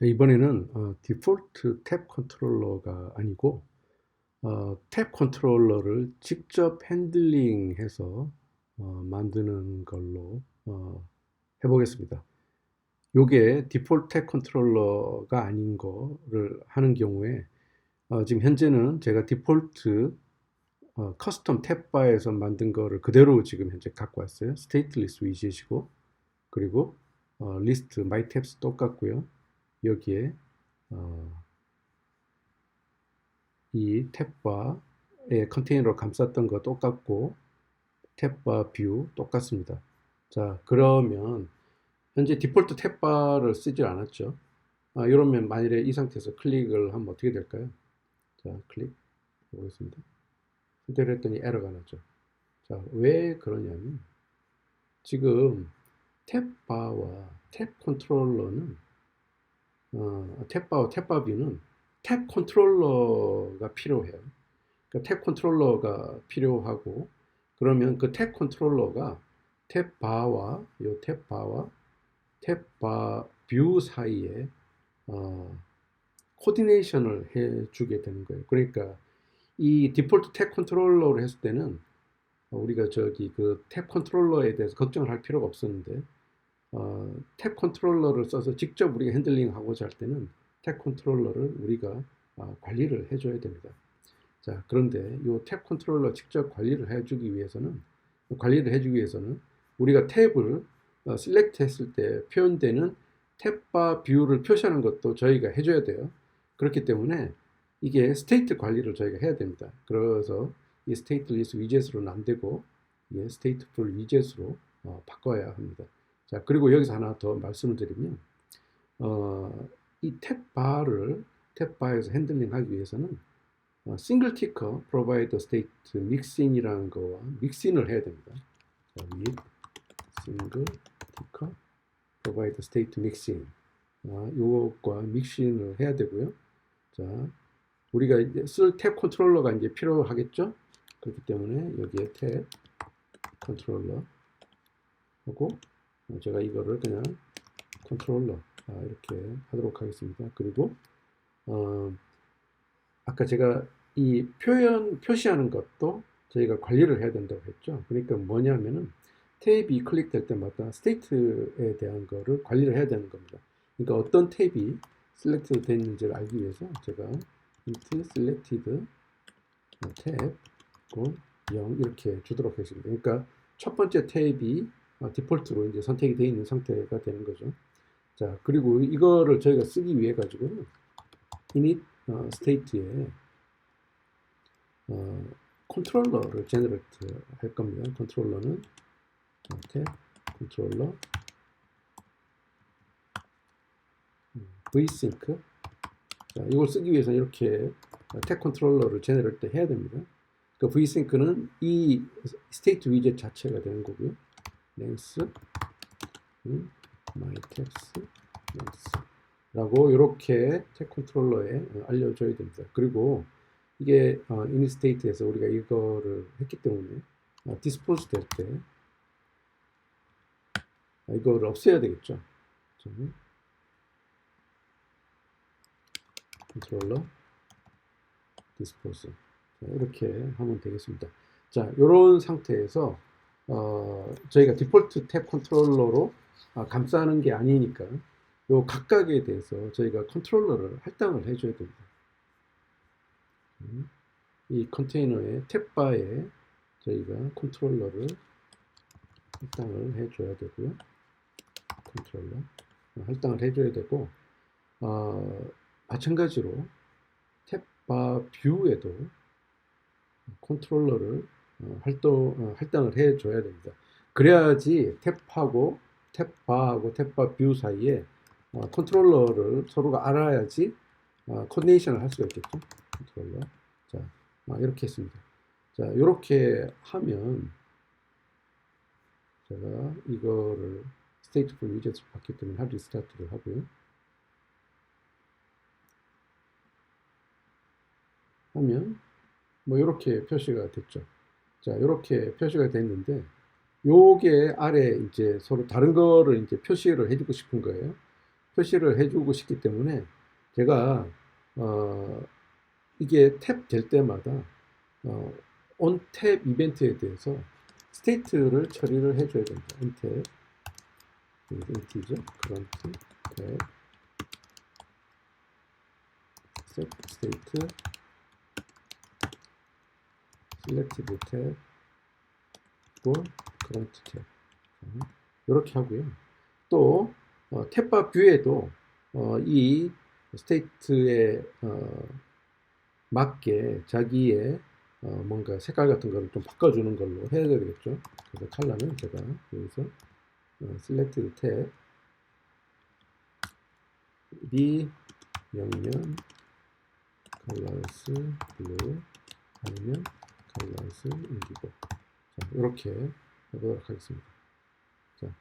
자, 이번에는 어, 디폴트 탭 컨트롤러가 아니고 어, 탭 컨트롤러를 직접 핸들링해서 어, 만드는 걸로 어, 해보겠습니다. 요게 디폴트 탭 컨트롤러가 아닌 거를 하는 경우에 어, 지금 현재는 제가 디폴트 어, 커스텀 탭바에서 만든 거를 그대로 지금 현재 갖고 왔어요. 스테이트 리스트 위젯이고 그리고 어, 리스트 마이 탭스 똑같고요. 여기에 어, 이 탭바의 컨테이너로 감쌌던 거 똑같고 탭바 뷰 똑같습니다. 자 그러면 현재 디폴트 탭바를 쓰질 않았죠. 아, 이러면 만일에 이 상태에서 클릭을 하면 어떻게 될까요? 자 클릭 해보겠습니다. 선택을 했더니 에러가 나죠. 자 왜 그러냐면 지금 탭바와 탭 컨트롤러는 어, 탭바와 탭바뷰는 탭 컨트롤러가 필요해요. 그러니까 탭 컨트롤러가 필요하고 그러면 그 탭 컨트롤러가 탭바와 요 탭바와 탭바 뷰 사이에 어, 코디네이션을 해주게 되는 거예요. 그러니까 이 디폴트 탭 컨트롤러로 했을 때는 우리가 저기 그 탭 컨트롤러에 대해서 걱정을 할 필요가 없었는데 어, 탭 컨트롤러를 써서 직접 우리가 핸들링 하고자 할 때는 탭 컨트롤러를 우리가 어, 관리를 해줘야 됩니다. 자 그런데 이 탭 컨트롤러 직접 관리를 해주기 위해서는 관리를 해주기 위해서는 우리가 탭을 어, 셀렉트 했을 때 표현되는 탭바 뷰를 표시하는 것도 저희가 해줘야 돼요. 그렇기 때문에 이게 스테이트 관리를 저희가 해야 됩니다. 그래서 이 스테이트 리스 위젯으로는 안 되고 이 스테이트풀 위젯으로 어, 바꿔야 합니다. 자 그리고 여기서 하나 더 말씀을 드리면 어, 이 탭바를 탭바에서 핸들링 하기 위해서는 어, 싱글 티커 provide state mixin이라는 거와 믹싱을 해야 됩니다. 자, with 싱글 티커 provide state mixing 아, 요것과 믹싱을 해야 되고요. 자 우리가 이제 쓸 탭 컨트롤러가 이제 필요하겠죠. 그렇기 때문에 여기에 탭 컨트롤러 하고 제가 이거를 그냥 컨트롤러 아, 이렇게 하도록 하겠습니다. 그리고 어, 아까 제가 이 표현 표시하는 것도 저희가 관리를 해야 된다고 했죠. 그러니까 뭐냐면은 탭이 클릭될 때마다 스테이트에 대한 거를 관리를 해야 되는 겁니다. 그러니까 어떤 탭이 셀렉트 됐는지를 알기 위해서 제가 int selected 탭0 이렇게 주도록 하겠습니다. 그러니까 첫 번째 탭이 디폴트로 이제 선택이 되어 있는 상태가 되는 거죠. 자, 그리고 이거를 저희가 쓰기 위해 가지고는 init 어, state에 어, 컨트롤러를 제너레이트 할 겁니다. 컨트롤러는 탭 컨트롤러 vsync 자, 이걸 쓰기 위해서 이렇게 탭 컨트롤러를 제너레이트 해야 됩니다. 그 vsync는 이 스테이트 위젯 자체가 되는 거고요. Length 음, my tabs length 라고 이렇게 탭 컨트롤러에 알려줘야 됩니다. 그리고 이게 어, init state에서 우리가 이거를 했기 때문에 어, dispose 될때 아, 이거를 없애야 되겠죠. 컨트롤러 dispose 이렇게 하면 되겠습니다. 자, 이런 상태에서 어, 저희가 디폴트 탭 컨트롤러로 아, 감싸는 게 아니니까 요 각각에 대해서 저희가 컨트롤러를 할당을 해줘야 됩니다. 음, 이 컨테이너의 탭바에 저희가 컨트롤러를 할당을 해줘야 되고요. 컨트롤러 할당을 해줘야 되고 어, 마찬가지로 탭바 뷰에도 컨트롤러를 어, 활동, 어, 할당을 해줘야 됩니다. 그래야지 탭하고 탭바하고 탭바 뷰 사이에 어, 컨트롤러를 서로가 알아야지 어, 코디네이션을 할 수가 있겠죠. 컨트롤러. 자, 아, 이렇게 했습니다. 자, 이렇게 하면 제가 이거를 스테이트풀 위젯을 봤기 때문에 하드 리스타트를 하고요. 하면 뭐 이렇게 표시가 됐죠. 자, 이렇게 표시가 됐는데 요게 아래 이제 서로 다른 거를 이제 표시를 해주고 싶은 거예요. 표시를 해주고 싶기 때문에 제가 어, 이게 탭 될 때마다 어, 온탭 이벤트에 대해서 스테이트를 처리를 해줘야 됩니다. 온탭 인티죠. 그런트 탭 set selected 탭 for current 탭 이렇게 하고요. 또 어, 탭바 뷰에도 어, 이 스테이트에 어, 맞게 자기의 어, 뭔가 색깔 같은 거를 좀 바꿔주는 걸로 해야 되겠죠. 그래서 컬러는 제가 여기서 어, selected 탭이 0이면 colors blue 아니면 colors indigo 자, 이렇게 해보도록 하겠습니다. 자,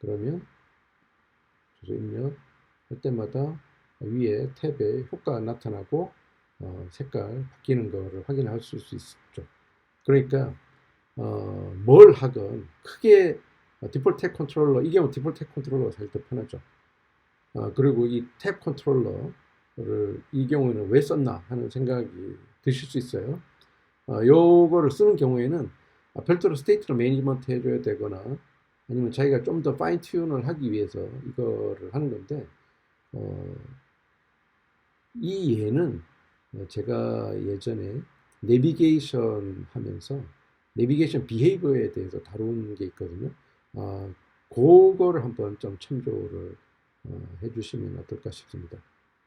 그러면 조조 입력 할 때마다 위에 탭에 효과가 나타나고 어, 색깔 바뀌는 거를 확인할 수 있죠. 그러니까 어, 뭘 하건 크게 디폴트 탭 컨트롤러 이 경우 디폴트 탭 컨트롤러가 사실 더 편하죠. 어, 그리고 이 탭 컨트롤러를 이 경우에는 왜 썼나 하는 생각이 드실 수 있어요. 어, 요거를 쓰는 경우에는 아, 별도로 스테이트를 매니지먼트 해줘야 되거나 아니면 자기가 좀 더 파인 튠을 하기 위해서 이거를 하는 건데 어, 이 예는 어, 제가 예전에 내비게이션 하면서 내비게이션 비헤이버에 대해서 다룬 게 있거든요. 아, 그거를 한번 좀 참조를 어, 해주시면 어떨까 싶습니다.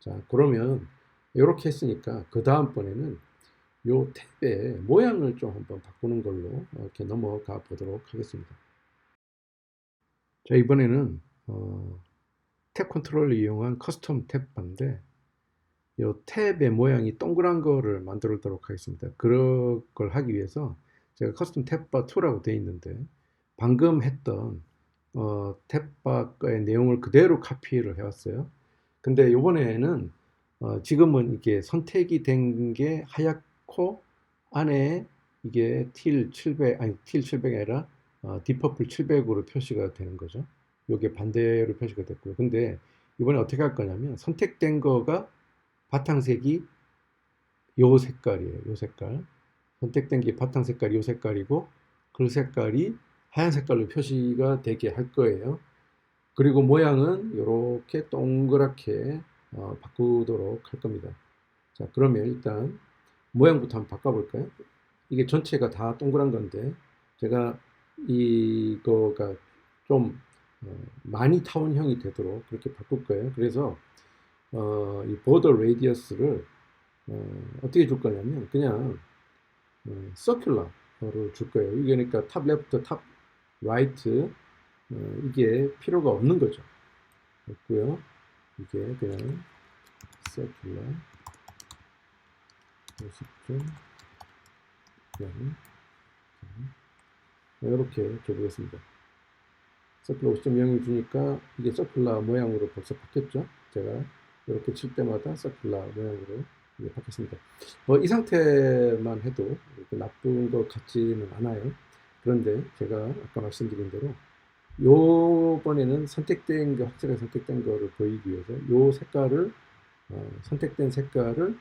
자, 그러면 이렇게 했으니까 그 다음번에는 요 탭의 모양을 좀 한번 바꾸는 걸로 이렇게 넘어가 보도록 하겠습니다. 자, 이번에는 어, 탭 컨트롤을 이용한 커스텀 탭바인데 이 탭의 모양이 동그란 거를 만들도록 하겠습니다. 그런 걸 하기 위해서 제가 커스텀 탭바 2라고 되어 있는데 방금 했던 어, 탭바의 내용을 그대로 카피를 해왔어요. 근데 이번에는 어, 지금은 이게 선택이 된 게 하얗 고 안에 이게 틸 700 아니 틸 700이 아니라 어, 디퍼플 700으로 표시가 되는 거죠. 이게 반대로 표시가 됐고요. 근데 이번에 어떻게 할 거냐면 선택된 거가 바탕색이 요 색깔이에요. 요 색깔. 선택된 게 바탕 색깔이 요 색깔이고 그 색깔이 하얀 색깔로 표시가 되게 할 거예요. 그리고 모양은 이렇게 동그랗게 어, 바꾸도록 할 겁니다. 자, 그러면 일단 모양부터 한번 바꿔볼까요? 이게 전체가 다 동그란 건데 제가 이거가 좀 어, 많이 타원형이 되도록 그렇게 바꿀 거예요. 그래서 어, 이 보더 레디어스를 어, 떻게 줄 거냐면 그냥 어, 서큘러를 줄 거예요. 이게 그러니까 탑 레프트, 탑 라이트 어, 이게 필요가 없는 거죠. 없고요. 이게 그냥 서큘러 50점 그냥 이렇게 줘보겠습니다. 서큘러 50.0을 주니까 이게 서큘러 모양으로 벌써 바뀌었죠. 제가 이렇게 칠 때마다 서큘러 모양으로 이게 바뀌었습니다. 뭐 이 상태만 해도 나쁜 것 같지는 않아요. 그런데 제가 아까 말씀드린 대로 요번에는 선택된 그 확실하게 선택된 거를 보이기 위해서 요 색깔을 어, 선택된 색깔을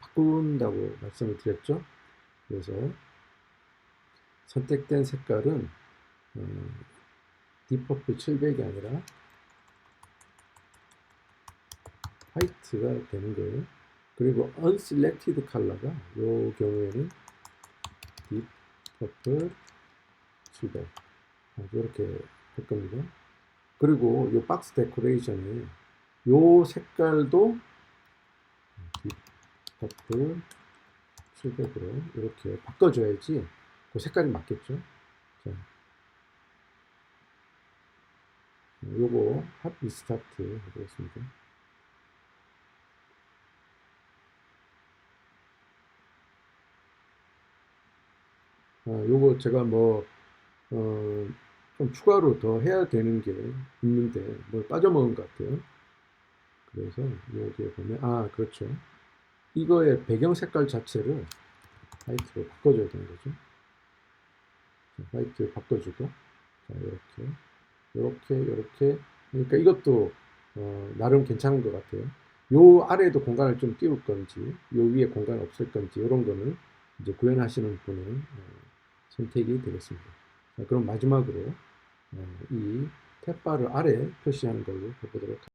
바꾼다고 말씀을 드렸죠. 그래서 선택된 색깔은 어, 디퍼플 700이 아니라 화이트가 되는 거예요. 그리고 unselected 컬러가 요 경우에는 디퍼플 700 이렇게 될 겁니다. 그리고 요 박스 데코레이션에 요 색깔도 디퍼플 700으로 이렇게 바꿔줘야지 그 색깔이 맞겠죠. 자, 요거 핫 리스타트 해보겠습니다. 아, 요거 제가 뭐, 어, 좀 추가로 더 해야 되는 게 있는데, 뭐 빠져먹은 것 같아요. 그래서 여기에 보면, 아, 그렇죠. 이거의 배경 색깔 자체를 화이트로 바꿔줘야 되는 거죠. 자, 화이트 바꿔주고, 자, 이렇게, 이렇게, 이렇게. 그러니까 이것도 어, 나름 괜찮은 것 같아요. 요 아래에도 공간을 좀 띄울 건지, 요 위에 공간 없을 건지, 이런 거는 이제 구현하시는 분의 어, 선택이 되겠습니다. 자, 그럼 마지막으로 어, 이 탭바를 아래 표시하는 걸로 해보도록 하겠습니다.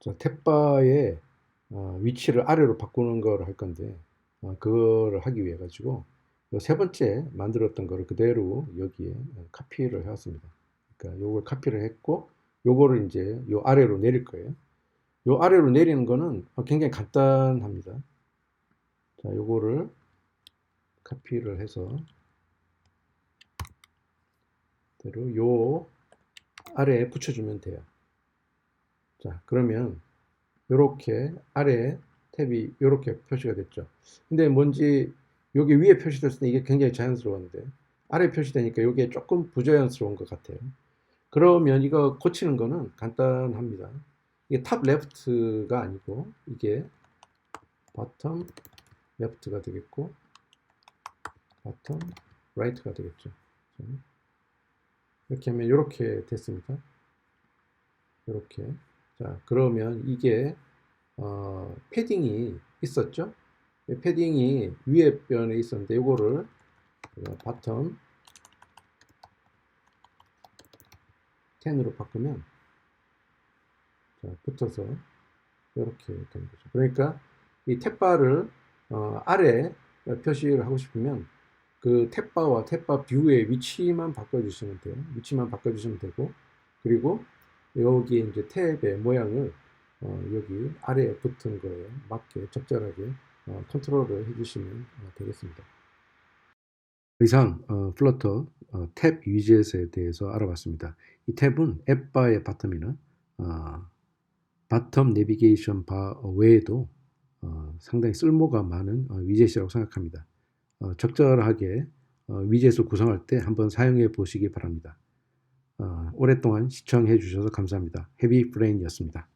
자, 탭바의 어, 위치를 아래로 바꾸는 걸 할 건데, 어, 그거를 하기 위해 가지고 요세 번째 만들었던 거를 그대로 여기에 카피를 해왔습니다. 그러니까 요걸 카피를 했고 요거를 이제 요 아래로 내릴 거예요. 요 아래로 내리는 거는 굉장히 간단합니다. 자, 요거를 카피를 해서 대로 요 아래에 붙여주면 돼요. 자, 그러면 요렇게 아래에 탭이 요렇게 표시가 됐죠. 근데 뭔지 여기 위에 표시됐을 때 이게 굉장히 자연스러웠는데 아래 표시되니까 이게 조금 부자연스러운 것 같아요. 그러면 이거 고치는 거는 간단합니다. 이게 탑 레프트가 아니고 이게 바텀 레프트가 되겠고 바텀 라이트가 되겠죠. 자, 이렇게 하면 이렇게 됐습니다. 이렇게 자 그러면 이게 어, 패딩이 있었죠. 이 패딩이 위에 변에 있었는데 이거를 바텀 10으로 바꾸면 자, 붙어서 이렇게 되는 거죠. 그러니까 이 탭바를 어, 아래 표시를 하고 싶으면 그 탭바와 탭바 뷰의 위치만 바꿔주시면 돼요. 위치만 바꿔주시면 되고 그리고 여기 이제 탭의 모양을 어, 여기 아래에 붙은 거에 맞게 적절하게 어, 컨트롤을 해주시면 어, 되겠습니다. 이상 어, 플러터 어, 탭 위젯에 대해서 알아봤습니다. 이 탭은 앱바의 바텀이나 어, 바텀 내비게이션 바 외에도 어, 상당히 쓸모가 많은 어, 위젯이라고 생각합니다. 어, 적절하게 어, 위젯을 구성할 때 한번 사용해 보시기 바랍니다. 어, 오랫동안 시청해 주셔서 감사합니다. 헤비 브레인이었습니다.